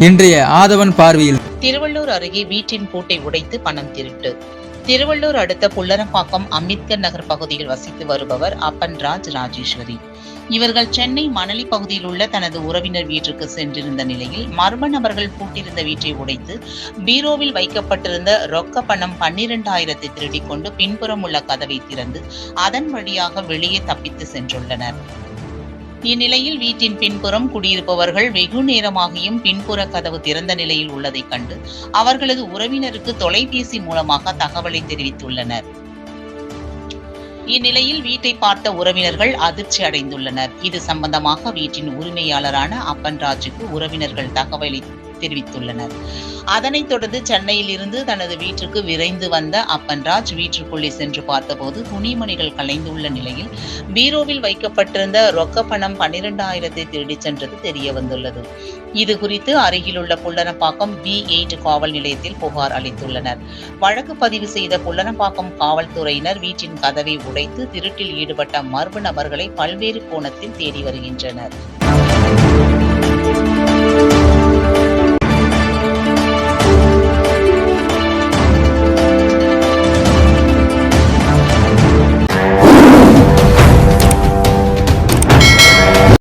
இன்றைய ஆதவன் பார்வையில். திருவள்ளூர் அருகே வீட்டின் பூட்டை உடைத்து பணம் திருட்டு. திருவள்ளூர் அடுத்த புல்லரப்பாக்கம் அம்பேத்கர் நகர் பகுதியில் வசித்து வருபவர் அப்பன் ராஜ் ராஜேஸ்வரி. இவர்கள் சென்னை மணலி பகுதியில் உள்ள தனது உறவினர் வீட்டிற்கு சென்றிருந்த நிலையில் மர்ம நபர்கள் பூட்டிருந்த வீட்டை உடைத்து பீரோவில் வைக்கப்பட்டிருந்த ரொக்க பணம் பன்னிரண்டாயிரத்தை திருடிக்கொண்டு பின்புறம் உள்ள கதவை திறந்து அதன் வழியாக வெளியே தப்பித்து சென்றுள்ளனர். இந்நிலையில் வீட்டின் பின்புறம் குடியிருப்பவர்கள் வெகு நேரமாகியும் பின்புற கதவு திறந்த நிலையில் உள்ளதைக் கண்டு அவர்களது உறவினருக்கு தொலைபேசி மூலமாக தகவலை தெரிவித்துள்ளனர். இந்நிலையில் வீட்டை பார்த்த உறவினர்கள் அதிர்ச்சி அடைந்துள்ளனர். இது சம்பந்தமாக வீட்டின் உரிமையாளரான அப்பன்ராஜுக்கு உறவினர்கள் தகவலை தெரிவித்துள்ளனர். அதனைத் தொடர்ந்து சென்னையில் இருந்து தனது வீட்டிற்கு விரைந்து வந்த அப்பன்ராஜ் வீட்டிற்குள்ளே சென்று பார்த்தபோது துணிமணிகள் கலைந்துள்ள நிலையில் பீரோவில் வைக்கப்பட்டிருந்த ரொக்க பணம் பன்னிரண்டாயிரத்தை திருடிச் சென்றது தெரிய வந்துள்ளது இது குறித்து அருகிலுள்ள புல்லனப்பாக்கம் பி எயிட் காவல் நிலையத்தில் புகார் அளித்துள்ளனர். வழக்கு பதிவு செய்த புல்லனப்பாக்கம் காவல்துறையினர் வீட்டின் கதவை உடைத்து திருட்டில் ஈடுபட்ட மர்ம நபர்களை பல்வேறு கோணத்தில் தேடி வருகின்றனர்.